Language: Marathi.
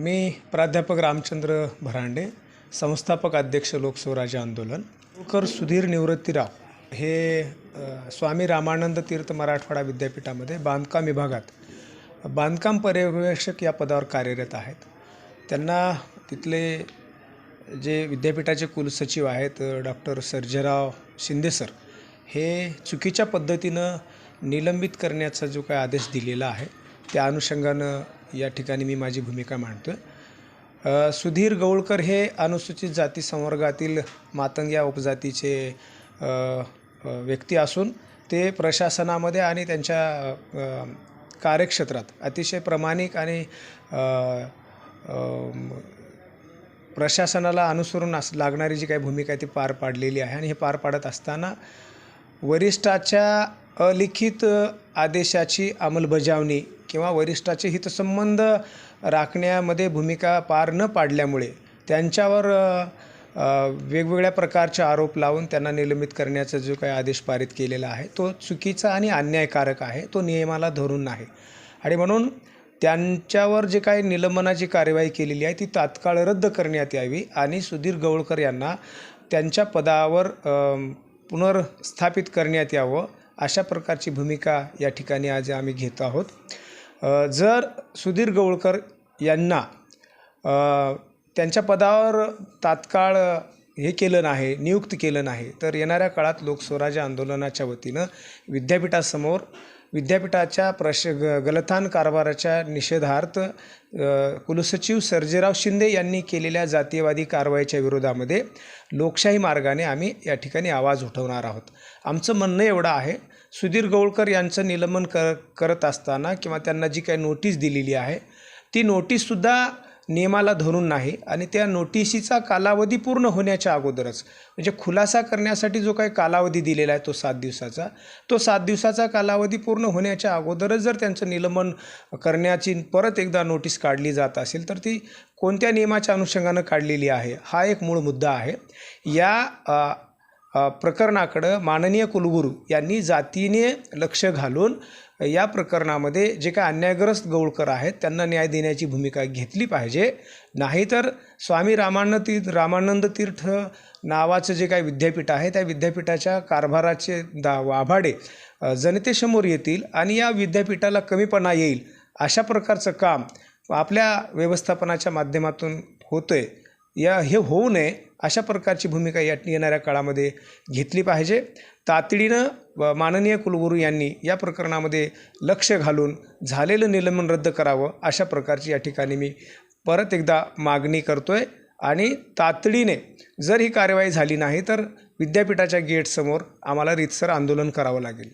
मी प्राध्यापक रामचंद्र भरांडे संस्थापक अध्यक्ष लोकस्वराज्य आंदोलन. होळकर सुधीर निवृत्तीराव हे स्वामी रामानंद तीर्थ मराठवाडा विद्यापीठामध्ये बांधकाम विभागात बांधकाम पर्यवेक्षक या पदावर कार्यरत आहेत. त्यांना तिथले जे विद्यापीठाचे कुलसचिव आहेत डॉक्टर सर्जेराव शिंदे सर हे चुकीच्या पद्धतीनं निलंबित करण्याचा जो काय आदेश दिलेला आहे त्या अनुषंगानं या ठिकाणी मी माझी भूमिका मांडतो आहे सुधीर गवळकर हे अनुसूचित जाती संवर्गातील मातंग या उपजातीचे व्यक्ती असून ते प्रशासनामध्ये आणि त्यांच्या कार्यक्षेत्रात अतिशय प्रामाणिक आणि प्रशासनाला अनुसरून अस लागणारी जी काही भूमिका आहे ती पार पाडलेली आहे. आणि हे पार पाडत असताना वरिष्ठाच्या अलिखित आदेशाची अंमलबजावणी किंवा वरिष्ठाचे हितसंबंध राखण्यामध्ये भूमिका पार न पाडल्यामुळे त्यांच्यावर वेगवेगळ्या प्रकारचे आरोप लावून त्यांना निलंबित करण्याचा जो काही आदेश पारित केलेला आहे तो चुकीचा आणि अन्यायकारक आहे तो नियमाला धरून नाही. आणि म्हणून त्यांच्यावर जे काही निलंबनाची कार्यवाही केलेली आहे ती तात्काळ रद्द करण्यात यावी आणि सुधीर गवळकर यांना त्यांच्या पदावर पुनर्स्थापित करण्यात यावं अशा प्रकारची भूमिका या ठिकाणी आज आम्ही घेत आहोत. जर सुधीर गवळकर यांना त्यांच्या पदावर तात्काळ हे केलं नाही नियुक्त केलं नाही तर येणाऱ्या काळात लोकस्वराज्य आंदोलनाच्या वतीनं विद्यापीठासमोर विद्यापीठाच्या प्रश ग गलथान कारभाराच्या निषेधार्थ कुलसचिव सर्जेराव शिंदे यांनी केलेल्या जातीयवादी कारवाईच्या विरोधामध्ये लोकशाही मार्गाने आम्ही या ठिकाणी आवाज उठवणार आहोत. आमचं म्हणणं एवढं आहे सुधीर गवळकर यांचं निलंबन कर करत असताना किंवा त्यांना जी काही नोटीस दिलेली आहे ती नोटीससुद्धा नियमाला धरून नाही आणि त्या नोटिसीचा कालावधी पूर्ण होण्याच्या अगोदरच म्हणजे खुलासा करण्यासाठी जो काही कालावधी दिलेला आहे तो सात दिवसाचा तो सात दिवसाचा कालावधी पूर्ण होण्याच्या अगोदरच जर त्यांचं निलंबन करण्याची परत एकदा नोटीस काढली जात असेल तर ती कोणत्या नियमाच्या अनुषंगानं काढलेली आहे हा एक मूळ मुद्दा आहे. या प्रकरणाकडं माननीय कुलगुरू यांनी जातीने लक्ष घालून या प्रकरणामध्ये जे काय अन्यायग्रस्त गौळकर आहेत त्यांना न्याय देण्याची भूमिका घेतली पाहिजे. नाहीतर स्वामी रामानंद तीर्थ रामानंद तीर्थ नावाचं जे काही विद्यापीठ आहे त्या विद्यापीठाच्या कारभाराचे दा वाभाडे जनतेसमोर येतील आणि या विद्यापीठाला कमीपणा येईल अशा प्रकारचं काम आपल्या व्यवस्थापनाच्या माध्यमातून होतं आहे या हे होऊ नये अशा प्रकारची भूमिका या येणाऱ्या काळामध्ये घेतली पाहिजे. तातडीनं व माननीय कुलगुरू यांनी या प्रकरणामध्ये लक्ष घालून झालेलं निलंबन रद्द करावं अशा प्रकारची या ठिकाणी मी परत एकदा मागणी करतो आहे आणि तातडीने जर ही कार्यवाही झाली नाही तर विद्यापीठाच्या गेटसमोर आम्हाला रीतसर आंदोलन करावं लागेल.